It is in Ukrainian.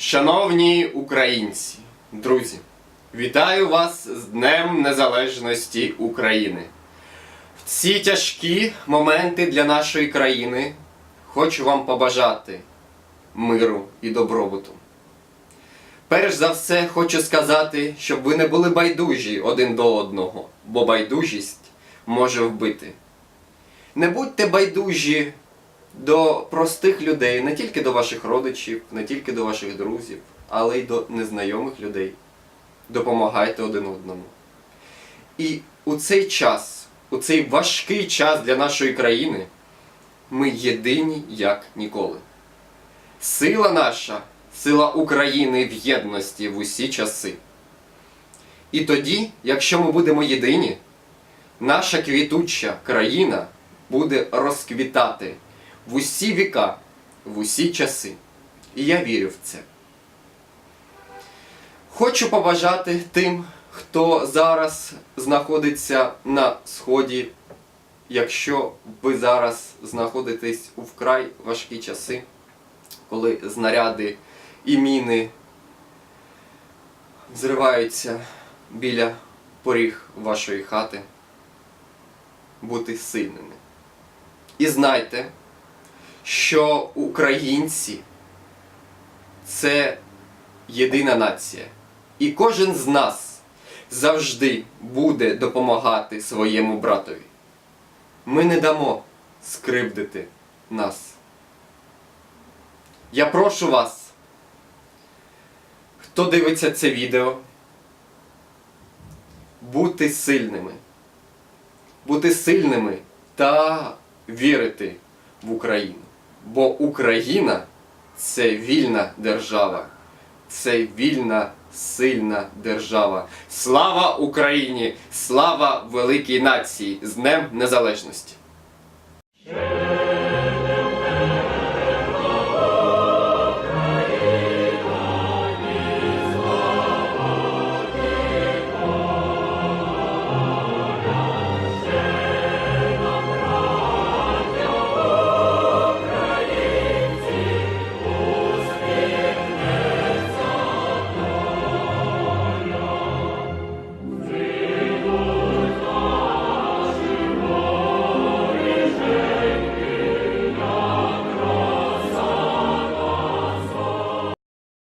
Шановні українці, друзі, вітаю вас з Днем Незалежності України. В ці тяжкі моменти для нашої країни хочу вам побажати миру і добробуту. Перш за все, хочу сказати, щоб ви не були байдужі один до одного, бо байдужість може вбити. Не будьте байдужі до простих людей, не тільки до ваших родичів, не тільки до ваших друзів, але й до незнайомих людей. Допомагайте один одному. І у цей час, у цей важкий час для нашої країни, ми єдині як ніколи. Сила наша, сила України в єдності в усі часи. І тоді, якщо ми будемо єдині, наша квітуча країна буде розквітати в усі віка, в усі часи. І я вірю в це. Хочу побажати тим, хто зараз знаходиться на сході, якщо ви зараз знаходитесь у вкрай важкі часи, коли знаряди і міни зриваються біля поріг вашої хати, бути сильними. І знайте, що українці це єдина нація. І кожен з нас завжди буде допомагати своєму братові. Ми не дамо скривдити нас. Я прошу вас, хто дивиться це відео, бути сильними. Бути сильними та вірити в Україну. Бо Україна це вільна держава, це вільна, сильна держава. Слава Україні! Слава великій нації! З Днем Незалежності!